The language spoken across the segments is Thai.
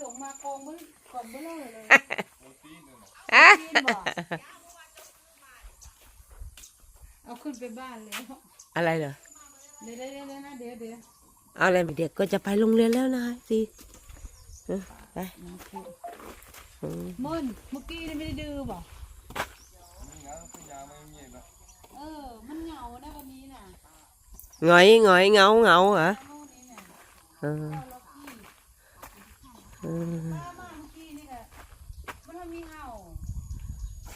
ส่งมากองมันกองเบลอเลยอะกินบ่เอาขึ้นไปบ้านเลยอะไรเหรอเดี๋ยวเดี๋ยวเดี๋ยวนะเดี๋ยวเดี๋ยวเอาอะไรเด็กก็จะไปโรงเรียนแล้วนะสิเออไปอืมมึนเมื่อกี้นี่ไม่ได้ดื้อบ่เออมันเหงานะวันนี้น่ะหงอยหงอยเหงาเหงาเหรอโน่นนี่น่ะเออ เอาล็อกกี้เออถ้ามาเมื่อกี้นี่แหละมันไม่มีเห่า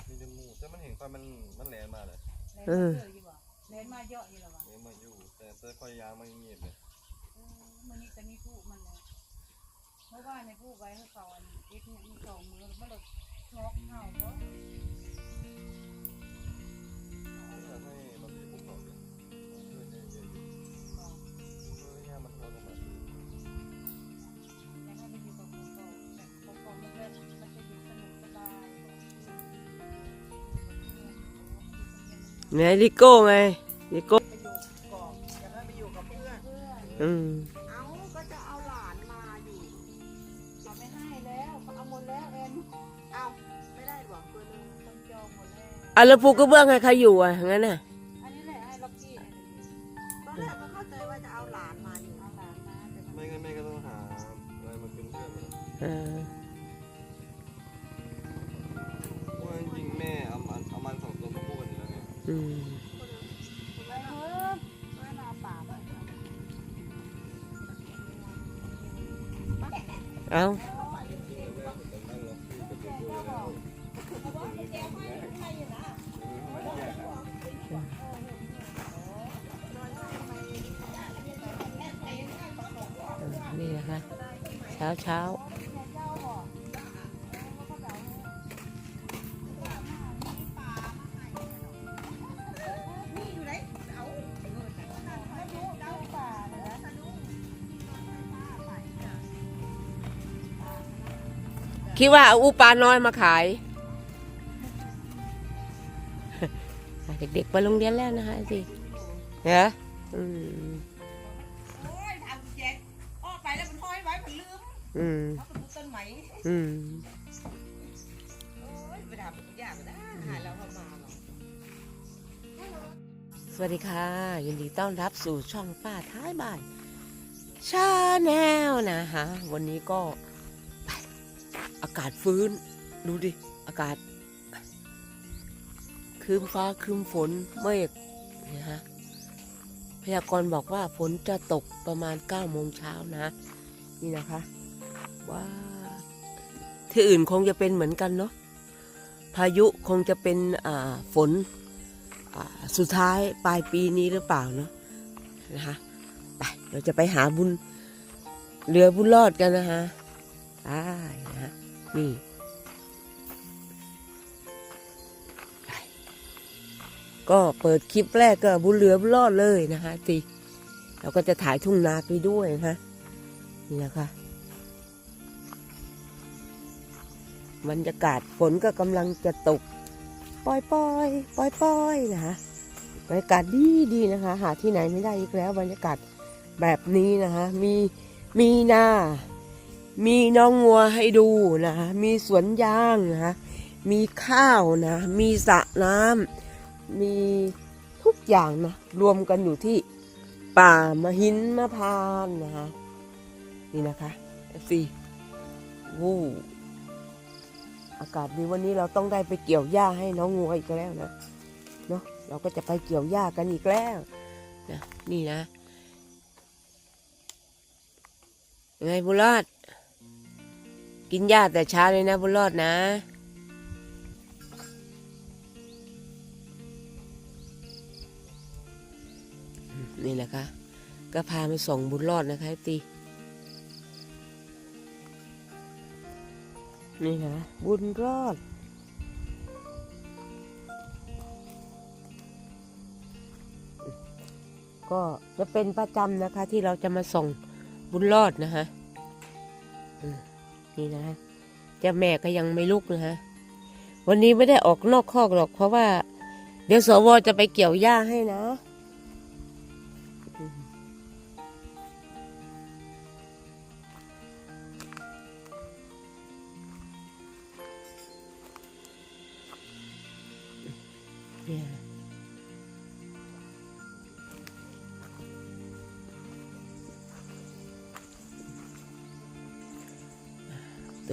มีจมูกแต่มันเห็นตอนมันมันแหลนมาเลยเลนมาเจออยู่บ่เลนมาเยอะอยู่หรอวะเลี้ยงมาอยู่แต่แต่คอยยางมันเงียบเลยเออมันนี่จะมีผู้มันเลยเพราะว่าในผู้ไว้ให้เขาอันเอ็กเนี่ยมีสองมือมันหลดงอกเห่าบ่อยาก ไหนลิโก้ไงลิโก้ไปอยู่ก่อนจะได้ไปอยู่กับเพื่อนเพื่อนอืมเอาก็จะเอาหลานมาอยู่เขาไม่ให้แล้วเขาเอาหมดแล้วเอ็นเอาไม่ได้หรอกตัวนึงคนจองหมดแล้วอะแล้วปูกระเบื้องให้ใครอยู่อะงั้นน่ะอันนี้แหละให้ล็อกกี้เนี่ยตอนแรกก็เข้าใจว่าจะเอาหลานมาอยู่เอาหลานมาแต่มันไม่งั้นแม่ก็ต้องหาอะไรมาเป็นเพื่อนมันเออ อืมไปเอาเอานี่นะคะเช้าเช้า คิดว่าเอาอูปลาน้อยมาขาย เด็กๆไปโรงเรียนแล้วนะคะสิเหรออืมโอ้ยทำแจ็คอ้อไปแล้วมันห้อยไว้มันลืมอืมเขาเป็นต้นไหมอืมโอ้ยไปทำทุกอย่างนะหาแล้วเขามาหรอกสวัสดีค่ะ ยินดีต้อนรับสู่ช่องป้าท้ายบ้านชาแนลนะคะวันนี้ก็ไป อากาศฟื้น ดูดิ อากาศคืมฟ้าคืมฝนเมฆนะฮะพยากรณ์บอกว่าฝนจะตกประมาณ9โมงเช้านะ นี่นะคะว้าที่อื่นคงจะเป็นเหมือนกันเนาะพายุคงจะเป็นอ่าฝนอ่าสุดท้ายปลายปีนี้หรือเปล่าเนาะนะคะไปเราจะไปหาบุญเรือบุญรอดกันนะคะได้ นี่ก็เปิดคลิปแรกก็บุญเรือบุญรอดเลยนะคะสิเราก็จะถ่ายทุ่งนาไปด้วยนะคะนี่นะคะ บรรยากาศฝนก็กำลังจะตกปล่อยปล่อยปล่อยปล่อยนะคะบรรยากาศดีดีนะคะ หาที่ไหนไม่ได้อีกแล้ว บรรยากาศแบบนี้นะคะ มีมีนา มีน้องงัวให้ดูนะ มีสวนยางนะ มีข้าวนะ มีสระน้ำ มีทุกอย่างนะ รวมกันอยู่ที่ป่ามหินมะพร้านนะคะนี่นะคะสีวู้อากาศดีวันนี้เราต้องได้ไปเกี่ยวหญ้าให้น้องงัวอีกแล้วนะเนาะเราก็จะไปเกี่ยวหญ้ากันอีกแล้วนะนี่นะยังไงบุรอด กินหญ้าแต่เช้าเลยนะบุญรอดนะ นี่นะคะ ก็พาไปส่งบุญรอดนะคะตีนี่นะบุญรอด ก็จะเป็นประจำนะคะที่เราจะมาส่งบุญรอดนะฮะอืม นี่นะเจ้าแม่ก็ยังไม่ลุกนะฮะวันนี้ไม่ได้ออกนอกคอกหรอก เพราะว่า เดี๋ยวสวจะไปเกี่ยวหญ้าให้นะ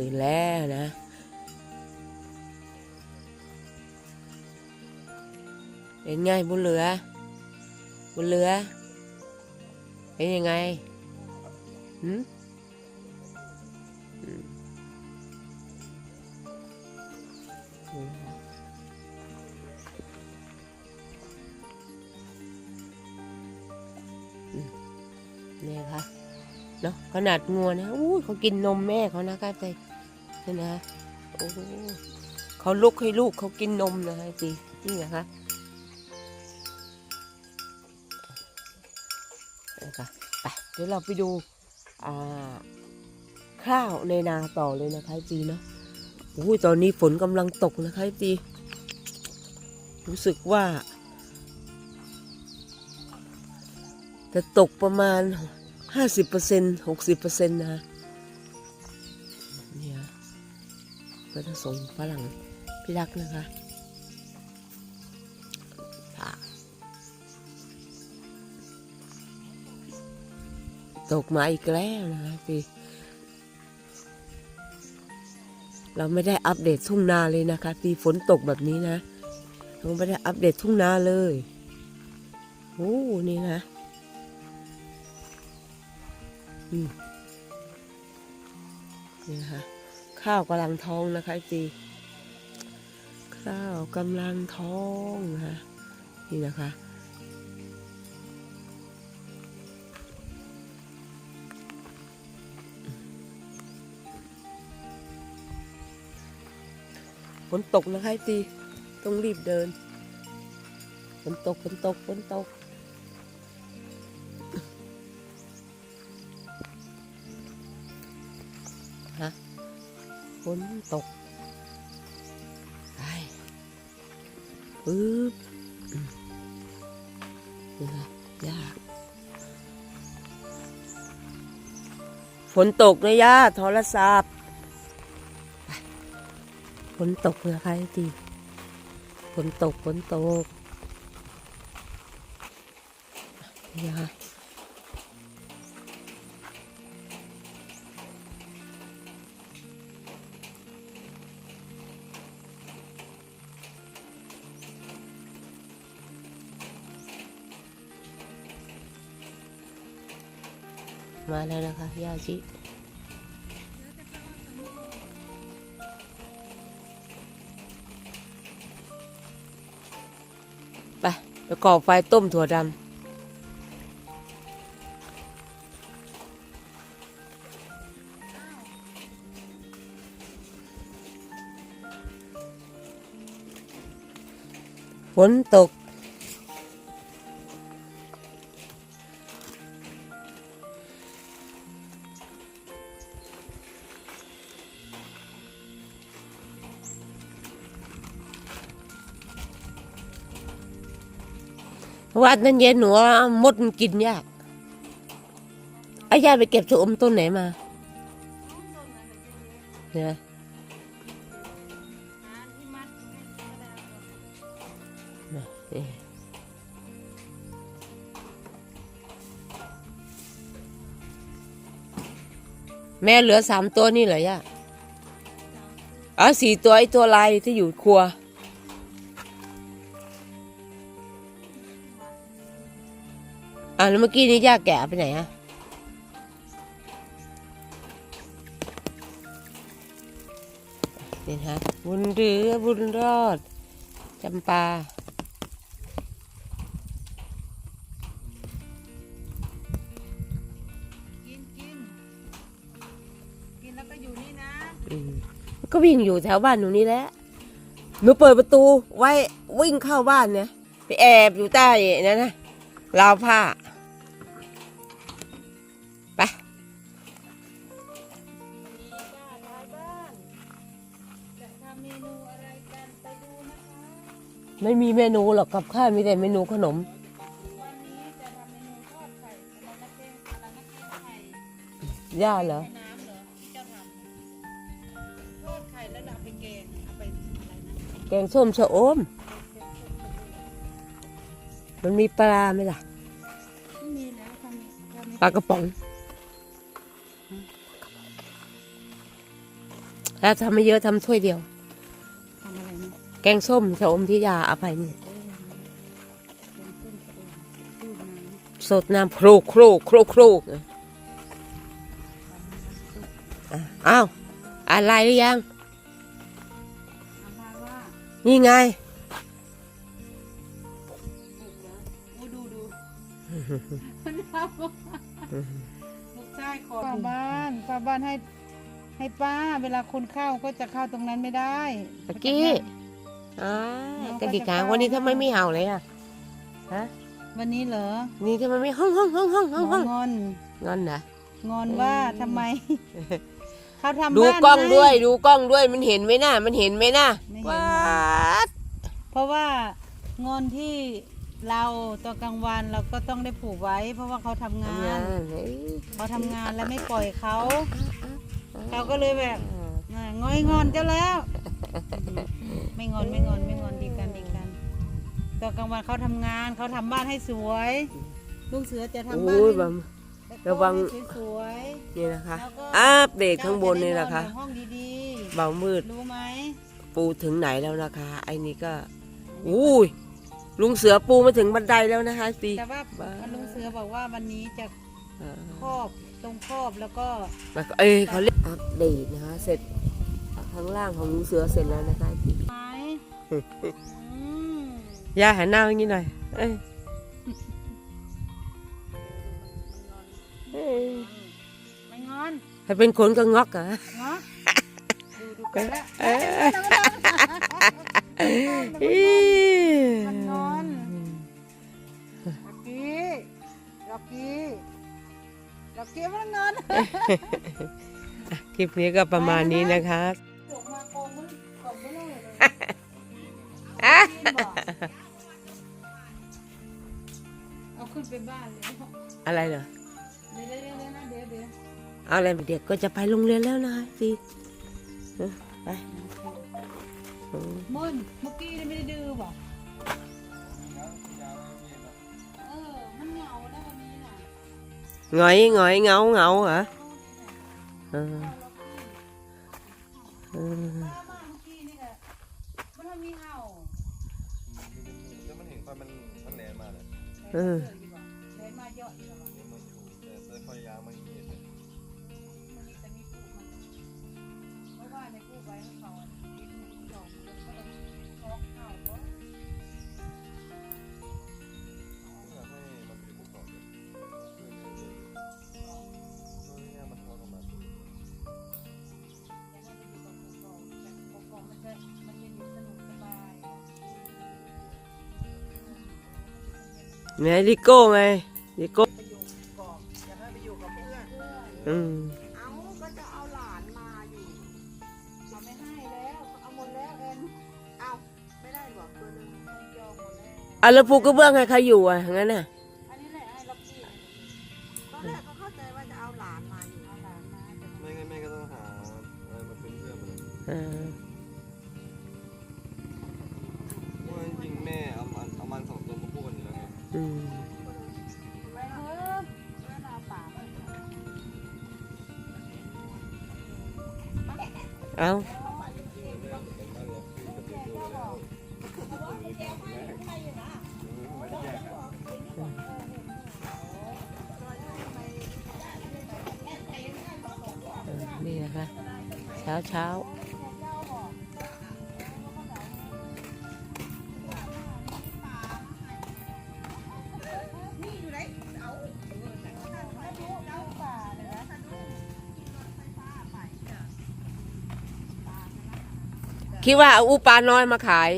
ตื่นแล้วนะเป็นไงบุญเหลือ บุญเหลือ เป็นยังไงหืมอืมอืมอืมนี่ค่ะเนาะขนาดงัวนะอู้เขากินนมแม่เขานะครับไป นี่นะโอ้เขาลุกให้ลูกเขากินนมนะคะจีนี่นะคะนะคะไปเดี๋ยวเราไปดูข้าวในนาต่อเลยนะคะจีเนาะโอ้ยตอนนี้ฝนกำลังตกนะคะจีรู้สึกว่าจะตกประมาณห้าสิบเปอร์เซ็นหกสิบเปอร์เซ็นต์นะ ก็จะส่งฝรั่งพี่รักนะคะค่ะตกมาอีกแล้วนะคะพี่เราไม่ได้อัปเดตทุ่งนาเลยนะคะพี่ฝนตกแบบนี้นะเราไม่ได้อัปเดตทุ่งนาเลยโอ้นี่นะอืมนี่นะคะ ข้าวกำลังท้องนะคะพี่ข้าวกำลังท้องนะคะนี่นะคะ ฝนตกนะคะตีต้องรีบเดินฝนตกฝนตกฝนตก ฝนตกไปปึ๊บอืมนี่ค่ะยากฝนตกนะย่าโทรศัพท์ฝนตกนะคะจีฝนตกฝนตกนี่น มาแล้วนะคะยาชิไปไปก่อไฟต้มถั่วดำฝนตก วัดนั้นเย็นหนูว่ามดมันกินยากไอ้ยายไปเก็บชะอมต้นไหนมาเนี่ยแม่เหลือสามตัวนี่เหรอ ย่าอ๋อสี่ตัวไอ้ตัวลายที่อยู่ครัว อ่าแล้วเมื่อกี้นี้ย่าแกะไปไหนอะนี่ฮะบุญเรือบุญรอดจำปากินกินกินแล้วก็อยู่นี่นะอืมก็วิ่งอยู่แถวบ้านหนูนี่แหละหนูเปิดประตูไว้วิ่งเข้าบ้านเนี่ยไปแอบอยู่ใต้นั่นนะราวผ้าำเมนูอะไรกันไปดูนะคะ ไม่มีเมนูหรอกกับข้าวมีแต่เมนูขนม วันนี้จะทำเมนูทอดไข่อะไรนะเก้งอะไรนะเก้งไข่ย่าเหรอแม่น้ำเหรอที่เจ้าทำทอดไข่แล้วเอาไปแกงเอาไปอะไรนะแกงส้มชะอม มันมีปลาไหมล่ะ ไม่มีแล้วทำทำปลากระป๋อง ถ้าทำไม่เยอะทำถ้วยเดียวทำอะไรนะ แกงส้มชะอมที่ยาเอาไปนี่สดน้ำโครกโครกโครกโครกอ้าวอะไรหรือยัง นี่ไงดูดูลูกชายขอฝาบ้านฝาบ้านให้ให้ป้า เวลาคนเข้าก็จะเข้าตรงนั้นไม่ได้ ตะกี้ อ่ากระดิกหางวันนี้ทำไมไม่เห่าเลยอะฮะวันนี้เหรอนี่ทำไมไม่ห้องห้องห้องห้องห้องห้องงอนงอนนะงอนว่าทำไมเขาทำดูบ้านกล้องให้ด้วย ดูกล้องด้วยมันเห็นไหมน่ะมันเห็นไหมน่ะไม่เห็นว้าดเพราะว่างอนที่เราตอนกลางวันเราก็ต้องได้ผูกไว้ เพราะว่าเขาทำงาทำงานนเฮ้ยเขาทำงานแล้วไม่ปล่อยเขา เราก็เลยแบบอ่างอยงอนเจ้าแล้ว ไม่งอนไม่งอนไม่งอนดีกันดีกันตอนกลางวันเขาทำงานเขาทำบ้านให้สวยลุงเสือจะทำบ้านโอ้ยให้บัมระวังให้สวยนี่นะคะๆแล้วก็อัปเดตข้างบนนี่นะคะ เจ้าจได้อให้องดีเบามืด ๆรู้ไหมปูถึงไหนแล้วนะคะ ไอ้นี่ก็อุ้ยลุงเสือปูมาถึงบันไดแล้วนะคะสิแต่ว่าบ้า ลุงเสือบอกว่าวันนี้จะอ่าครอบตรงครอบแล้วก็ แล้วก็เอ้ยเขาเรียกอัปเดตนะคะเสร็จ ข้างล่างของลุงเสือเสร็จแล้วนะคะสิไม้อืมย่าหันหน้าอย่างนี้หน่อยเอ้ยเอ้ยไม่งอนถ้าเป็นคนก็งอกเหรอเนาะดูดูกันแล้วเอ้ยมันงอนล็อกกี้ล็อกกี้ล็อกกี้มันงอน คลิปนี้ก็ประมาณนี้นะคะ อะไรเหรอเดี๋ยวเดี๋ยวเดี๋ยวนะเดี๋ยวเดี๋ยวเอาอะไรเด็กก็จะไปโรงเรียนแล้วนะคะสิเออไปอืมมึนเมื่อกี้นี่ไม่ได้ดื้อบอกเออมันเหงาแล้ววันนี้น่ะหงอยหงอยเหงาเหงาเหรอเออเออป้ามาเมื่อกี้นี่แหละมันไม่มีเห่าแล้วมันเห็นตอนมันมันแหลนมาเนี่ยเอ ไหนลิโก้ไงลิโก้ไปอยู่ก่อนอยากให้ไปอยู่กับเพื่ออืมเอาก็จะเอาหลานมาอยู่เขาไม่ให้แล้วเอาหมดแล้วเอ็นเอาไม่ได้หรอกตัวนึงยอมหมดแล้วอะแล้วปูกระเบื้องให้ใครอยู่อะงั้นน่ะ เอาเออนี่นะคะ เช้าเช้า คิดว่าเอาอุปลาน้อยมาขาย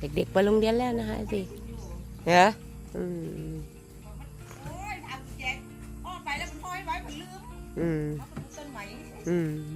เด็กๆไปโรงเรียนแล้วนะคะสิเหรออืมโอ้ยทำแจกอ้อไปแล้วมันห้อยไว้มันลืม อืมเอาไปดูต้นไหมอืมเ